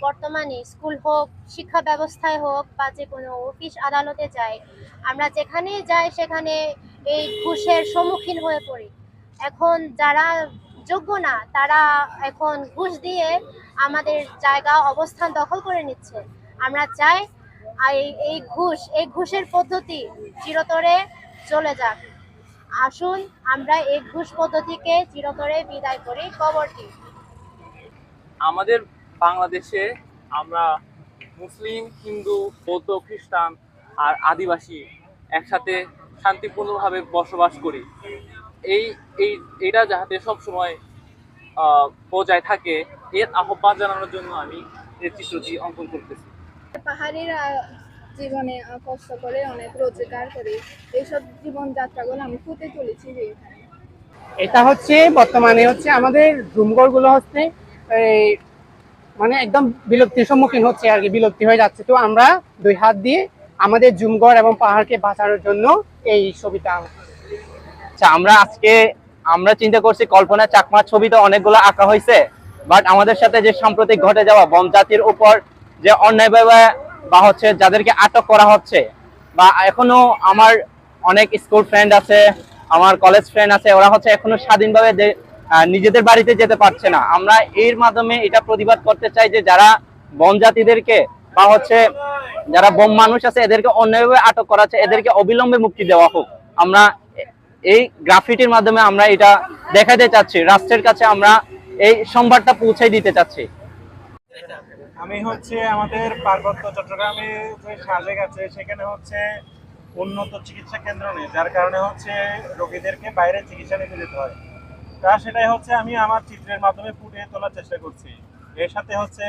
বর্তমানে স্কুল হোক, শিক্ষা ব্যবস্থায় হোক বা যে কোনো অফিস আদালতে যাই আমরা যেখানে যাই সেখানে এই ঘুষের সম্মুখীন হয়ে পড়ি। এখন যারা যোগ্য না, তারা এখন ঘুষ দিয়ে আমাদের জায়গা, অবস্থান দখল করে নিচ্ছে। আমরা চাই এই- ঘুষ, এই ঘুষের পদ্ধতি চিরতরে চলে যাক। আসুন, আমরা এই ঘুষ পদ্ধতিকে চিরতরে বিদায় করি। কবরটি আমাদের বাংলাদেশে আমরা মুসলিম হিন্দু বৌদ্ধ খ্রিস্টান আর আদিবাসী একসাথে শান্তিপূর্ণভাবে বসবাস করি। এই এই এটা যাতে সব সময় বজায় থাকে এর আহ্বান জানানোর জন্য আমি এই চিত্রটি অঙ্কন করতেছি। পাহাড়িরা জীবনে কষ্ট করে অনেক রোজগার করে এইসব জীবনযাত্রাগুলো আমি ফুটে তুলেছি যে এটা হচ্ছে বর্তমানে হচ্ছে আমাদের রুমঘরগুলো হচ্ছে এই মানে একদম বিলুপ্তির সম্মুখীন হচ্ছে আর কি, বিলুপ্তি হয়ে যাচ্ছে। তো আমরা দুই হাত দিয়ে আমাদের জুমগড় এবং পাহাড়কে বাঁচানোর জন্য এই ছবিটা আচ্ছা আমরা আজকে, আমরা চিন্তা করছি কল্পনা চাকমা ছবিতে অনেকগুলো আঁকা হয়েছে বাট আমাদের সাথে যে সাম্প্রতিক ঘটে যাওয়া বম জাতির উপর যে অন্যায়ভাবে বা হচ্ছে যাদেরকে আটক করা হচ্ছে, বা এখনও আমার অনেক স্কুল ফ্রেন্ড আছে, আমার কলেজ ফ্রেন্ড আছে, ওরা হচ্ছে এখনও স্বাধীনভাবে নিজেদের বাড়িতে যেতে পারছে না। আমরা এর মাধ্যমে এটা প্রতিবাদ করতে চাই যে যারা বন জাতিদেরকে বা হচ্ছে যারা বোম মানুষ আছে, এদেরকে অন্যায়ভাবে আটক করা হচ্ছে এদেরকে অবিলম্বে মুক্তি দেওয়া হোক। আমরা এই গ্রাফিটির মাধ্যমে আমরা এটা দেখাতে চাচ্ছি। রাষ্ট্রের কাছে আমরা এই সংবাদটা পৌঁছে দিতে চাচ্ছি। আমি হচ্ছে আমাদের পার্বত্য চট্টগ্রামে যে সাজেক আছে, সেখানে হচ্ছে উন্নত চিকিৎসা কেন্দ্র নেই, যার কারণে হচ্ছে রোগীদেরকে বাইরে চিকিৎসা নিতে যেতে হয়। তা সেটাই হচ্ছে আমি আমার চিত্রের মাধ্যমে ফুটিয়ে তোলার চেষ্টা করছি। এর সাথে হচ্ছে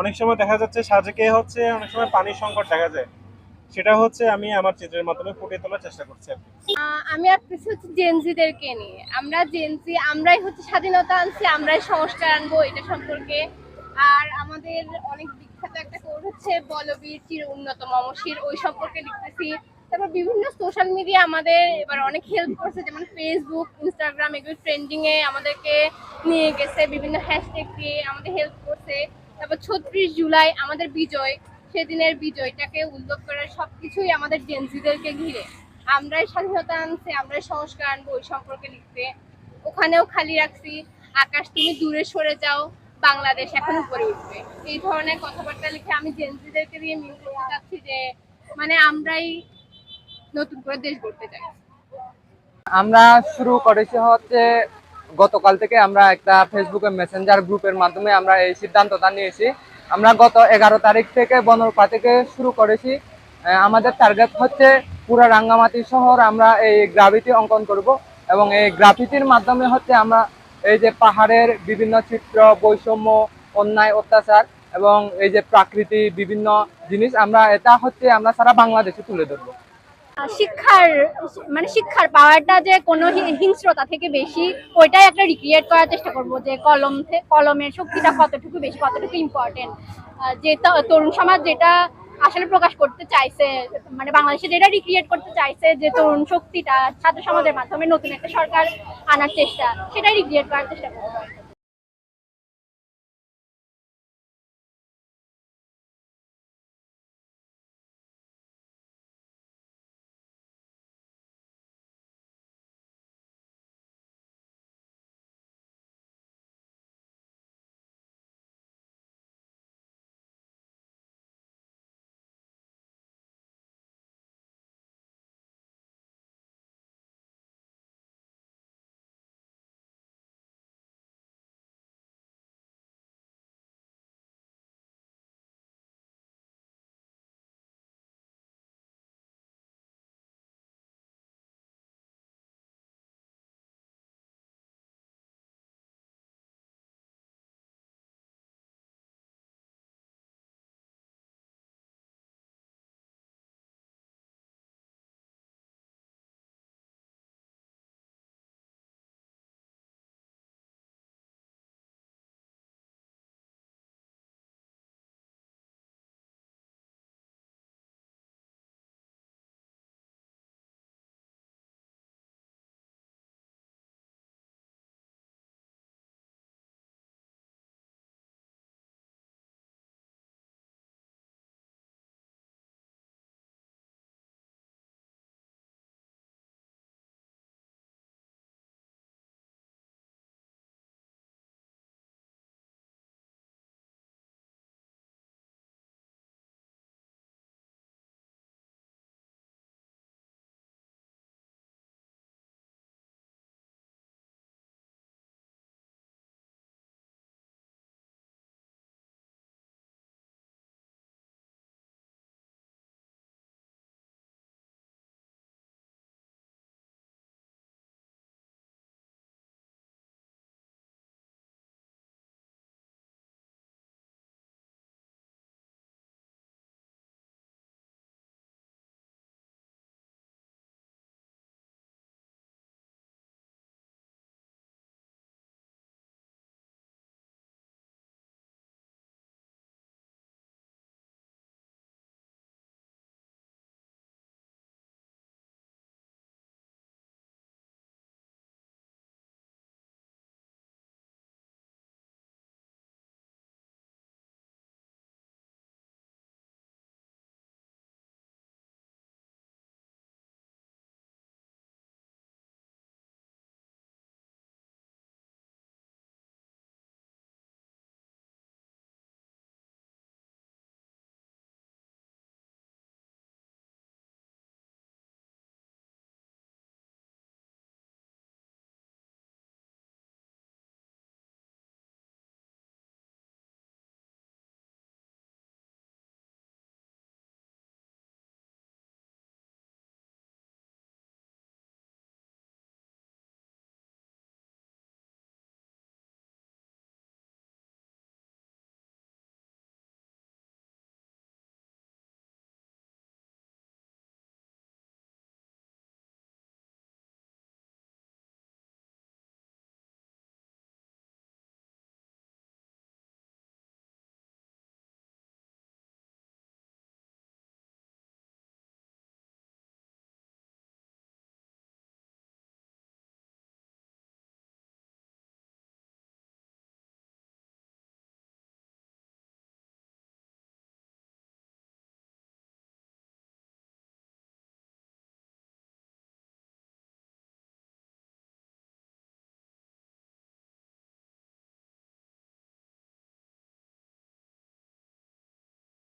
অনেক সময় দেখা যাচ্ছে সাজেকে হচ্ছে অনেক সময় পানির সংকট দেখা যায়। সেটা হচ্ছে আমি আমার চিত্রের মাধ্যমে ফুটিয়ে তোলার চেষ্টা করছি আমি আঁকতেছি হচ্ছে জেনজিদেরকে নিয়ে। আমরা জেনজি আমরাই হচ্ছে স্বাধীনতা আনছি, আমরাই সংস্কার আনব এটা সম্পর্কে। আর আমাদের অনেক বিখ্যাত একটা কোড হচ্ছে, বলবীর চির উন্নত মমশির ওই সম্পর্কে লিখতেছি। তারপর বিভিন্ন সোশ্যাল মিডিয়া আমাদের এবার অনেক হেল্প করছে, যেমন ফেসবুক ইনস্টাগ্রাম এগুলো ট্রেন্ডিং এ আমাদেরকে নিয়ে গেছে, বিভিন্ন হ্যাশট্যাগ দিয়ে আমাদের হেল্প করছে। তারপর ছত্রিশ জুলাই আমাদের বিজয়, সেদিনের বিজয়টাকে উল্লেখ করে সবকিছুই আমাদের জেনজিদেরকে ঘিরে। আমরাই স্বাধীনতা আনছি, আমরাই সংস্কার আনব ওই সম্পর্কে লিখতে। ওখানেও খালি রাখছি, আকাশ তুমি দূরে সরে যাও, বাংলাদেশ এখন উপরে উঠবে। এই ধরনের কথাবার্তা লিখে আমি জেনজিদেরকে দিয়ে মিল করতে চাচ্ছি যে মানে আমরাই নতুন করে দেশ গড়তে চাই। আমরা শুরু করেছি হচ্ছে গতকাল থেকে আমরা একটা ফেসবুকে মেসেঞ্জার গ্রুপের মাধ্যমে আমরা এই সিদ্ধান্তটা নিয়েছি। আমরা গত এগারো তারিখ থেকে বনরূপা থেকে শুরু করেছি। আমাদের টার্গেট হচ্ছে পুরো রাঙ্গামাটি শহর আমরা এই গ্রাফিতি অঙ্কন করব এবং এই গ্রাফিতির মাধ্যমে হচ্ছে আমরা এই যে পাহাড়ের বিভিন্ন চিত্র, বৈষম্য, অন্যায়, অত্যাচার এবং এই যে প্রাকৃতি বিভিন্ন জিনিস আমরা এটা হচ্ছে আমরা সারা বাংলাদেশে তুলে ধরবো। শিক্ষার মানে শিক্ষার পাওয়ারটা যে কোনো হিংস্রতা থেকে বেশি, ওইটাই একটা রিক্রিয়েট করার চেষ্টা করব যে কলম কলমের শক্তিটা কতটুকু বেশি, কতটুকু ইম্পর্টেন্ট যে তরুণ সমাজ যেটা আসলে প্রকাশ করতে চাইছে মানে বাংলাদেশে যেটা রিক্রিয়েট করতে চাইছে যে তরুণ শক্তিটা ছাত্র সমাজের মাধ্যমে নতুন একটা সরকার আনার চেষ্টা, সেটাই রিক্রিয়েট করার চেষ্টা করব।